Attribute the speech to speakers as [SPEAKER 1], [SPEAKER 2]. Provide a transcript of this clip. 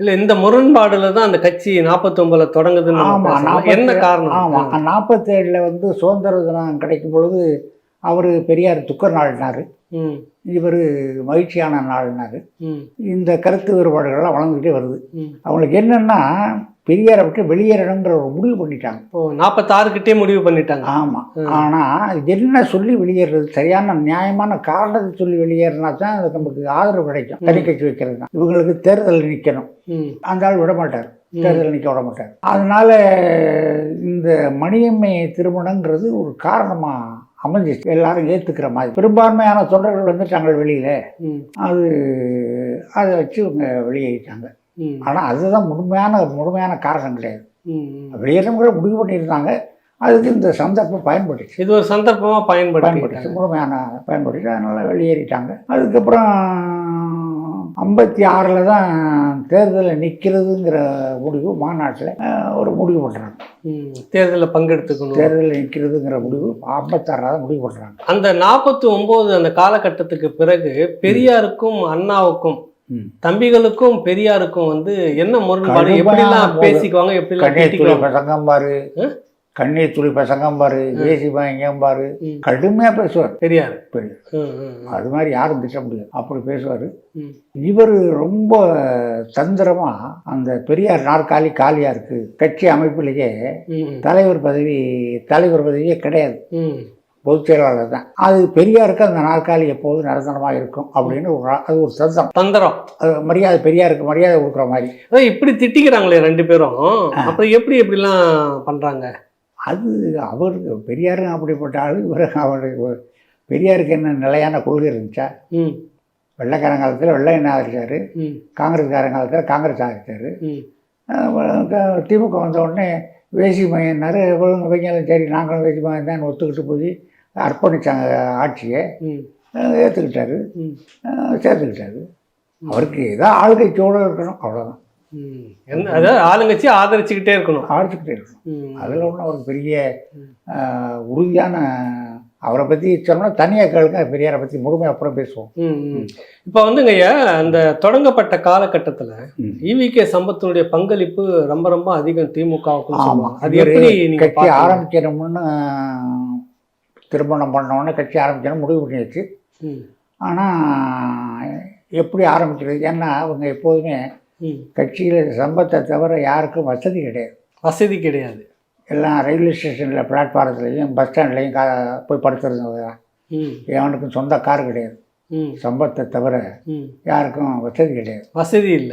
[SPEAKER 1] இல்ல இந்த முரண்பாடுல தான் அந்த கட்சி நாற்பத்தொன்பதுல தொடங்குதுன்னு
[SPEAKER 2] ஆமா,
[SPEAKER 1] என்ன காரணம்?
[SPEAKER 2] ஆமாம் நாற்பத்தேழில் வந்து சுதந்திர தினம் கிடைக்கும் பொழுது அவர் பெரியார் துக்க நாள்னாரு. இவர் மகிழ்ச்சியான நாள்னாரு. இந்த கருத்து வேறுபாடுகள்லாம் வளர்ந்துக்கிட்டே வருது. அவங்களுக்கு என்னன்னா பெரியாரை விட்டு வெளியேறணுங்கிற ஒரு முடிவு பண்ணிட்டாங்க.
[SPEAKER 1] ஓ நாற்பத்தாறு கிட்டே முடிவு பண்ணிட்டாங்க.
[SPEAKER 2] ஆமாம் ஆனால் என்ன சொல்லி வெளியேறது? சரியான நியாயமான காரணத்தை சொல்லி வெளியேறினா தான் அது நமக்கு ஆதரவு கிடைக்கும். தனி கட்சி வைக்கிறது தான். இவங்களுக்கு தேர்தல் நிற்கணும் அந்த ஆள் விட மாட்டார். தேர்தல் நிற்க விட மாட்டார். அதனால இந்த மணியம்மை திருமணங்கிறது ஒரு காரணமாக அமைஞ்சிச்சு. எல்லாரும் ஏற்றுக்கிற மாதிரி. பெரும்பான்மையான தொண்டர்கள் வந்துட்டாங்க வெளியில்.
[SPEAKER 1] ம்,
[SPEAKER 2] அது அதை வச்சு இவங்க வெளியேறிட்டாங்க. ஆனால் அதுதான் முழுமையான முழுமையான காரணம் கிடையாது. வெளியேறங்கிற முடிவு பண்ணியிருந்தாங்க. அதுக்கு இந்த சந்தர்ப்பம் பயன்பட்டுச்சு.
[SPEAKER 1] இது ஒரு சந்தர்ப்பமா பயன்படுத்தி
[SPEAKER 2] பயன்பட்டுச்சு முழுமையான பயன்பட்டுச்சு. அதனால் வெளியேறிட்டாங்க. அதுக்கப்புறம் ஐம்பத்தி ஆறில் தான் தேர்தலில் நிற்கிறதுங்கிற முடிவு மாநாட்டில் ஒரு முடிவு பண்ணுறாங்க
[SPEAKER 1] தேர்தலில் பங்கெடுத்துக்கணும்.
[SPEAKER 2] தேர்தலில் நிற்கிறதுங்கிற முடிவு ஐம்பத்தாறில் தான் முடிவு பண்ணுறாங்க
[SPEAKER 1] அந்த நாற்பத்தி ஒன்பது அந்த காலகட்டத்துக்கு பிறகு பெரியாருக்கும் அண்ணாவுக்கும். தம்பிகளுக்கும் பெரியாருக்கும் வந்து என்ன முரண்பாடு? எப்படிலாம். பேசிக்குவாங்க? எப்படிலாம்
[SPEAKER 2] கண்ணீர் துளி
[SPEAKER 1] திட்டிக்குவாங்க
[SPEAKER 2] பசங்கம் பாரு? கண்ணீர் துளி பசங்கம் பாரு. ஏசி பயங்கம் பாரு.
[SPEAKER 1] ம்.
[SPEAKER 2] கடுமையாக பேசுவார்.
[SPEAKER 1] பெரியார்.
[SPEAKER 2] பெரியார். அது மாதிரி யாரும் திட்ட முடியாது. அப்படி பேசுவார். இவர் ரொம்ப தந்திரமா அந்த பெரியார் நாற்காலி காலியா இருக்கு. கட்சி அமைப்பிலேயே. தலைவர் பதவி தலைவர் பதவியே கிடையாது. பொதுச் செயலாளர் தான். அது பெரியாருக்கு அந்த நாற்காலி எப்போதும் நிரந்தரமாக இருக்கும் அப்படின்னு ஒரு அது ஒரு தந்திரம்
[SPEAKER 1] தந்திரம்.
[SPEAKER 2] அது மரியாதை பெரியாருக்கு மரியாதை கொடுக்குற மாதிரி.
[SPEAKER 1] இப்படி திட்டிக்கிறாங்களே ரெண்டு பேரும். அப்புறம் எப்படி எப்படிலாம் பண்றாங்க?
[SPEAKER 2] அது அவருக்கு பெரியாரும் அப்படிப்பட்ட ஆள் இவர் அவருக்கு பெரியாருக்கு என்ன நிலையான கொள்கை இருந்துச்சா?
[SPEAKER 1] ம்.
[SPEAKER 2] வெள்ளைக்காரன் காலத்தில் வெள்ளை என்ன ஆதரிச்சாரு காங்கிரஸ்காரன் காலத்தில் காங்கிரஸ் ஆதரிச்சாரு திமுக வந்த உடனே வேசி மையன்னாரு இவங்க வைங்களும் சரி நாங்களும் வேசி மையம் தான் ஒத்துக்கிட்டு போய் அர்ப்பணிச்சாங்க ஆட்சியை ஏற்றுக்கிட்டாரு சேர்த்துக்கிட்டாரு அவருக்கு ஏதோ ஆளுகைச்சோடு இருக்கணும் அவ்வளோதான்
[SPEAKER 1] ம். என்ன அதாவது ஆளுங்கட்சி ஆதரிச்சுக்கிட்டே இருக்கணும்
[SPEAKER 2] ஆடிச்சுக்கிட்டே இருக்கணும். அதில் ஒன்றும் அவருக்கு பெரிய உறுதியான அவரை பற்றி சொன்னோம்னா தனியாக கேளுங்க பெரியாரை பற்றி முழுமை அப்புறம் பேசுவோம்.
[SPEAKER 1] இப்போ வந்துங்க ஐயா அந்த தொடங்கப்பட்ட காலகட்டத்துல
[SPEAKER 2] ம்.
[SPEAKER 1] ஈவிகே சம்பத்தினுடைய பங்களிப்பு ரொம்ப ரொம்ப அதிகம் சொல்லுவாங்க அது எப்படி
[SPEAKER 2] கட்சி? ஆரம்பிக்கணும்னு திருமணம் பண்ண உடனே கட்சி ஆரம்பிக்கணும் முடிவு பண்ணியாச்சு. ஆனால் எப்படி ஆரம்பிக்கிறது? ஏன்னா அவங்க எப்போதுமே. கட்சியில் சம்பத்தை தவிர யாருக்கும் வசதி கிடையாது.
[SPEAKER 1] வசதி கிடையாது.
[SPEAKER 2] எல்லாம் ரயில்வே ஸ்டேஷனில் பிளாட்ஃபாரத்துலேயும் பஸ் ஸ்டாண்ட்லேயும் கா போய்
[SPEAKER 1] ம்,
[SPEAKER 2] எவனுக்கும் சொந்த கார் கிடையாது. சம்பத்தை தவிர. யாருக்கும் வசதி கிடையாது.
[SPEAKER 1] வசதி இல்லை.